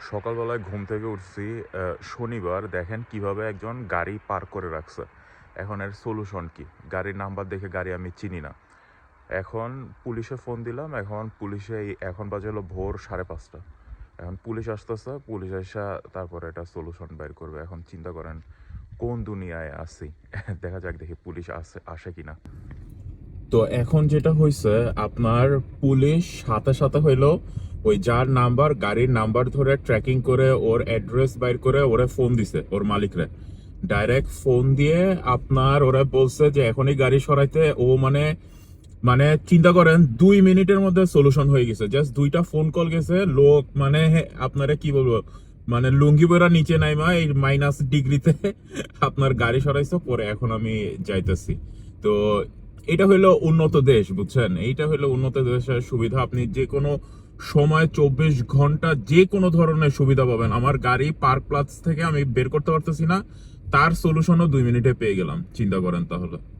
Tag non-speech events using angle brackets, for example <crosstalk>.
সকালবেলায় ঘুম থেকে উঠছি শনিবার। দেখেন কীভাবে একজন গাড়ি পার করে রাখছে। এখন এর সলিউশন কি? গাড়ির নাম্বার দেখে গাড়ি আমি চিনি না। এখন পুলিশে ফোন দিলাম, এখন পুলিশে এখন বাজে হলো ভোর সাড়ে পাঁচটা। এখন পুলিশ আসতেছে, পুলিশ এসে তারপরে এটা সলিউশন বের করবে। এখন চিন্তা করেন, কোন দুনিয়ায় আছি? <laughs> দেখা যাক দেখি পুলিশ আসে আসে কিনা। তো এখন যেটা হয়েছে আপনার পুলিশ সাথে সাথে হইল ওই যার নাম্বার, গাড়ির নাম্বার ধরে ট্র্যাকিং করে, ওর অ্যাড্রেস বাইর করে ওরে ফোন দিছে, ওর মালিকরে। ডাইরেক্ট ফোন দিয়ে আপনার ওরা বলছে যে, এখনই গাড়ি সরাইতে। ও মানে মানে চিন্তা করেন, দুই মিনিটের মধ্যে সলিউশন হয়ে গেছে। জাস্ট দুইটা ফোন কল গেছে, লোক মানে আপনারা কি বলব? মানে লুঙ্গি বেড়া নিচে নাইমা, এই মাইনাস ডিগ্রিতে আপনার গাড়ি সরাইছে, পরে এখন আমি যাইতেছি। তো এটা হলো উন্নত দেশ, বুঝছেন? এইটা হলো উন্নত দেশের সুবিধা। আপনি যে কোনো সময় চব্বিশ ঘণ্টা যে কোনো ধরনের সুবিধা পাবেন। আমার গাড়ি পার্ক প্লাস থেকে আমি বের করতে পারতেছি না। তার সলিউশনও দুই মিনিটে পেয়ে গেলাম। চিন্তা করেন তাহলে।